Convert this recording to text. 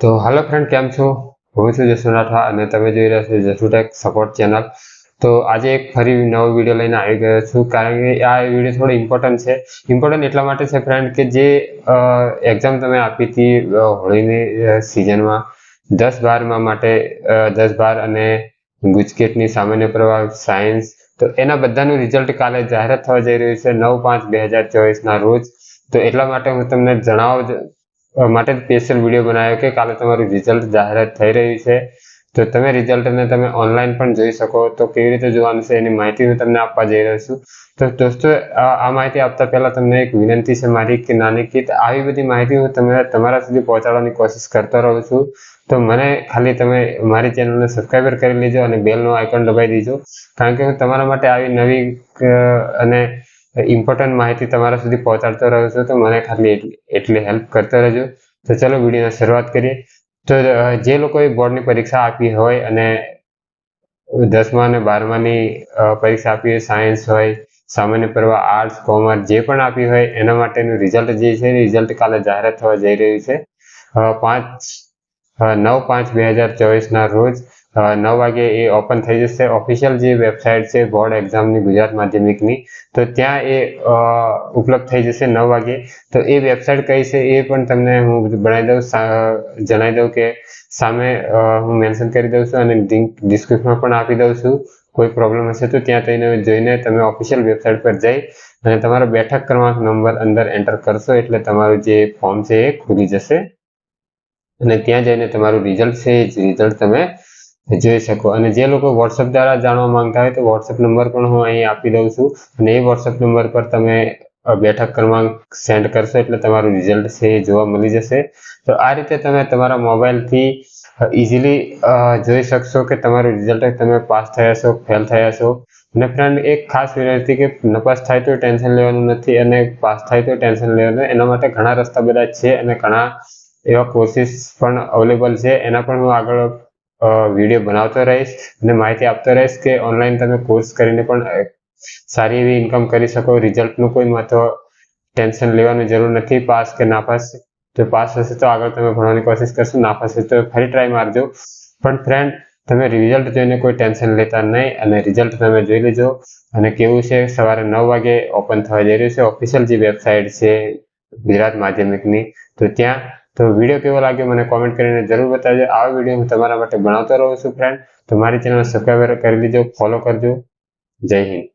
તો હાલો ફ્રેન્ડ કેમ છો? હું છું જસુ રાઠવા અને તમે જોઈ રહ્યા છો જસુ ટેક સપોર્ટ ચેનલ તો આજે એક ફરી નવો વીડિયો લઈને આવી ગયો છું કારણ કે આ વીડિયો થોડો ઇમ્પોર્ટન્ટ છે. ઇમ્પોર્ટન્ટ એટલા માટે છે ફ્રેન્ડ કે જે એક્ઝામ તમે આપી હતી હોળીની સિઝનમાં દસ બારમાં માટે દસ બાર અને ગુજકેટની સામાન્ય પ્રવાહ સાયન્સ તો એના બધાનું રિઝલ્ટ કાલે જાહેરાત થવા જઈ રહ્યું છે નવ પાંચ બે હજાર ચોવીસના રોજ. તો એટલા માટે હું તમને જણાવવા માટે સ્પેશિયલ વીડિયો બનાવ્યો કે કાલે તમારું રિઝલ્ટ જાહેરાત થઈ રહ્યું છે. તો તમે રિઝલ્ટને તમે ઓનલાઈન પણ જોઈ શકો તો કેવી રીતે જોવાનું છે એની માહિતી હું તમને આપવા જઈ રહ્યો છું. તો દોસ્તો, આ માહિતી આપતા પહેલાં તમને એક વિનંતી છે મારી કે નાની કે આવી બધી માહિતી હું તમે તમારા સુધી પહોંચાડવાની કોશિશ કરતો રહું છું. તો મને ખાલી તમે મારી ચેનલને સબસ્ક્રાઈબર કરી લેજો અને બેલનો આઇકન દબાવી દેજો. કારણ કે હું તમારા માટે આવી નવી અને ઇમ્પોર્ટન્ટ માહિતી તમારા સુધી પહોંચાડતો રહ્યો છું, તો મને ખાલી એટલી હેલ્પ કરતો રહેજો. તો ચલો વિડીયોની શરૂઆત કરીએ. તો જે લોકોએ બોર્ડની પરીક્ષા આપી હોય અને દસમા અને બારમાની પરીક્ષા આપી હોય સાયન્સ હોય, સામાન્ય પ્રવાહ આર્ટ્સ કોમર્સ જે પણ આપી હોય, એના માટેનું રિઝલ્ટ જે છે રિઝલ્ટ કાલે જાહેરાત થવા જઈ રહ્યું છે. પાંચ નવ પાંચ બે હજાર ચોવીસના રોજ નવ વાગે એ ઓપન થઈ જશે. ઓફિશિયલ જે વેબસાઇટ છે બોર્ડ એક્ઝામની ગુજરાત માધ્યમિકની, તો ત્યાં એ ઉપલબ્ધ થઈ જશે નવ વાગે. તો એ વેબસાઇટ કઈ છે એ પણ તમને હું બનાવી દઉં. જણાવી દઉં કે સામે હું મેન્શન કરી દઉં છું અને લિંક ડિસ્ક્રિપ્શનમાં પણ આપી દઉં છું. કોઈ પ્રોબ્લેમ હશે તો ત્યાં થઈને જોઈને તમે ઓફિશિયલ વેબસાઇટ પર જઈ અને તમારો બેઠક ક્રમાંક નંબર અંદર એન્ટર કરશો એટલે તમારું જે ફોર્મ છે એ ખુલી જશે. અને ત્યાં જઈને તમારું રિઝલ્ટ છે એ રિઝલ્ટ તમે જોઈ શકો. અને જે લોકો વોટ્સઅપ દ્વારા જાણવા માંગતા હોય તો વોટ્સઅપ નંબર પણ હું અહીં આપી દઉં છું. અને એ વોટ્સઅપ નંબર પર તમે બેઠક ક્રમાંક સેન્ડ કરશો એટલે તમારું રિઝલ્ટ છે એ જોવા મળી જશે. તો આ રીતે તમે તમારા મોબાઈલથી ઇઝીલી જોઈ શકશો કે તમારું રિઝલ્ટ તમે પાસ થયા છો ફેલ થયા છો. અને ફ્રેન્ડ એક ખાસ વિનંતી કે નપાસ થાય તો ટેન્શન લેવાનું નથી અને પાસ થાય તો ટેન્શન લેવાનું એના માટે ઘણા રસ્તા બધા છે અને ઘણા એવા કોર્સિસ પણ અવેલેબલ છે. એના પણ હું આગળ વીડિયો બનાવતો રહીશ અને માહિતી આપતો રહીશ કે ઓનલાઈન તમે કોર્સ કરીને પણ સારી એવી ઇન્કમ કરી શકો. રિઝલ્ટનું કોઈ મહત્વ ટેન્શન લેવાની જરૂર નથી. પાસ કે નાપાસ તો પાસ હશે તો આગળ તમે ભણવાની કોશિશ કરશો. નાપાસ હશે તો ફરી ટ્રાય મારજો. પણ ફ્રેન્ડ તમે રિઝલ્ટ જોઈને કોઈ ટેન્શન લેતા નહીં અને રિઝલ્ટ તમે જોઈ લેજો. અને કેવું છે? સવારે નવ વાગે ઓપન થવા જઈ રહ્યું છે. ઓફિશિયલ જે વેબસાઇટ છે, ગુજરાત માધ્યમિકની, તો ત્યાં તો વીડિયો કેવો લાગ્યો મને કોમેન્ટ કરીને જરૂર બતાવજો. આ વીડિયો હું તમારા માટે બનાવતો રહું છું ફ્રેન્ડ તો મારી ચેનલ સબસ્ક્રાઈબર કરી દીજો ફોલો કરજો. જય હિન્દ.